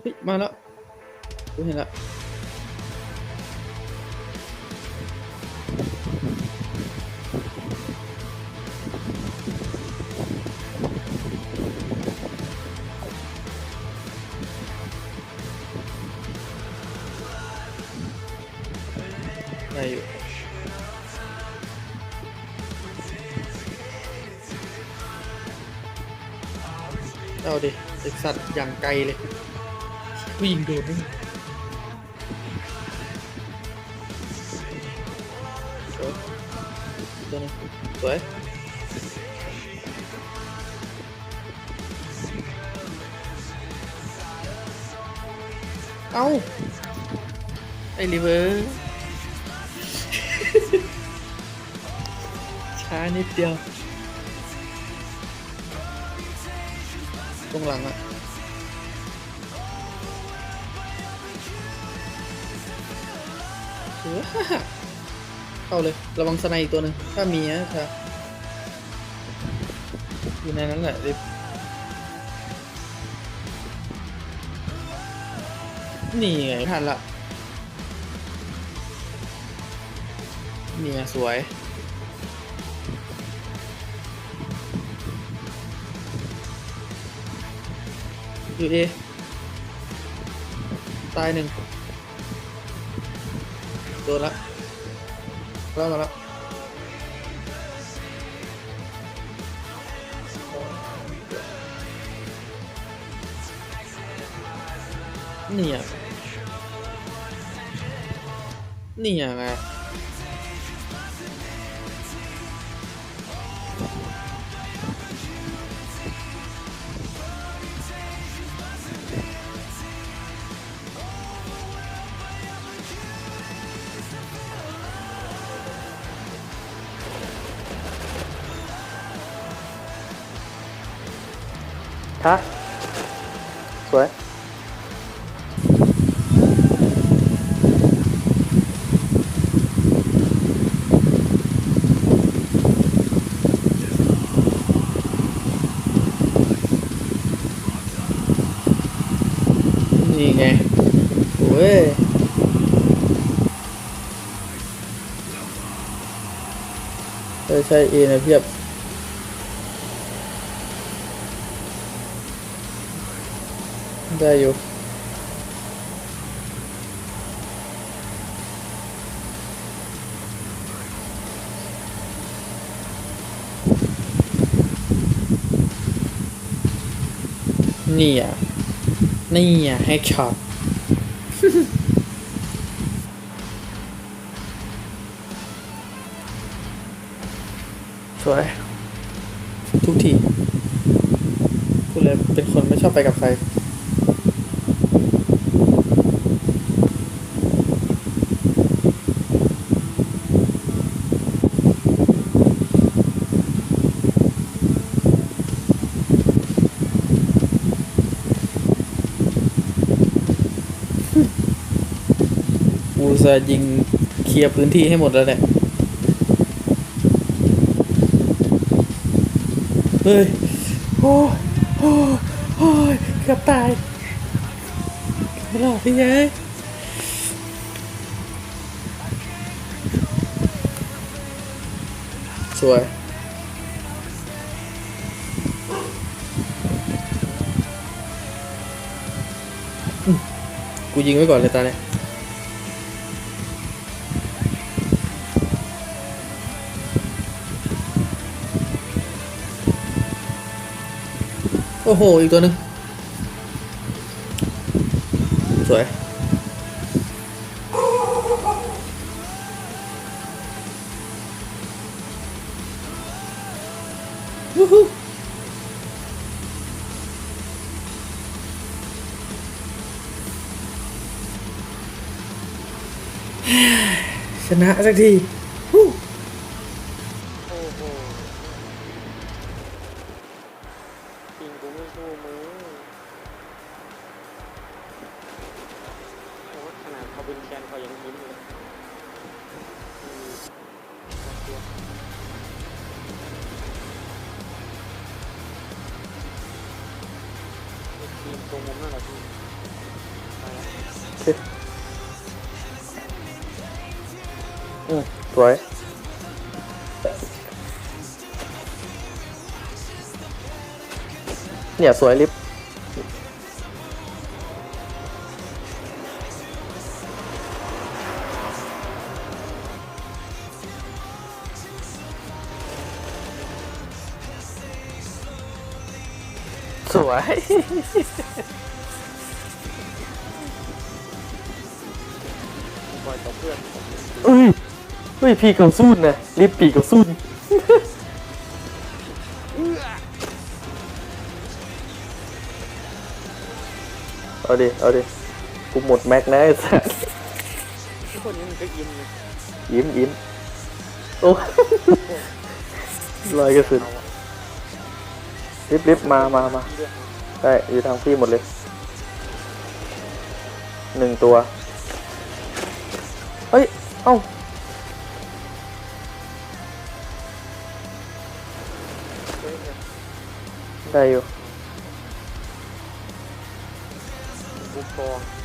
เฮ้ยมาแล้วกูเห็นแล้วได้อยู่เอาดิไอสัตว์อย่างไกลเลย วิ่งโดนนี่สวยตัวนึงสวยเอ้า ไอริเวอร์ช้านิดเดียว ตรงหลังอะ เข้าเลย ระวังสไนอีกตัวหนึ่งถ้ามีนะถ้าอยู่ในนั้นแหละริบนี่ไงทันละนี่ไงสวยอยู่เอตายหนึ่ง ดนละแล้วมาแล้วนี่อะนี่อะไง ฮะสวยนี่ไงโอ้ยเออใช่เอนะเพียบ ได้อยู่นี่อะนี่อะให้ช็อตสวย ทุกทีกูเลยเป็นคนไม่ชอบไปกับใคร กูจะยิงเคลียร์พื้นที่ให้หมดแล้วแหละเฮ้ยโอ้โอ้ยโอ้ยเกือบตายไม่รอดพี่ยัย สวยกูยิงไว้ก่อนเลยตาเนี่ยโอ้โห อีกตัวหนึ่ง ชนะสักทีโอ้โหจริงกูไม่สู้มึงโอ้ขนาดเขาเป็นแคนเขายังยิ้มเลย ทีมตรงมุมนั่นแหละพี่โอเคอืมสวยเนี่ยสวยลิฟต์ สวยคอยต่อเพื่อนเอ้ยเฮ้ย พี่กับซูนนะลิฟต์ปีกับซูนเอาดิ เอาดิ กูหมดแม็กนะไอ้สัสทุกคนนี้มันก็ยิ้มเลยยิ้มยิ้มโอ้ลอยกระสุน เอาอะลิฟลิฟมามามาได้อยู่ทางพี่หมดเลยหนึ่งตัว เฮ้ย เอ้าเรื่องได้อยู่บุกกอง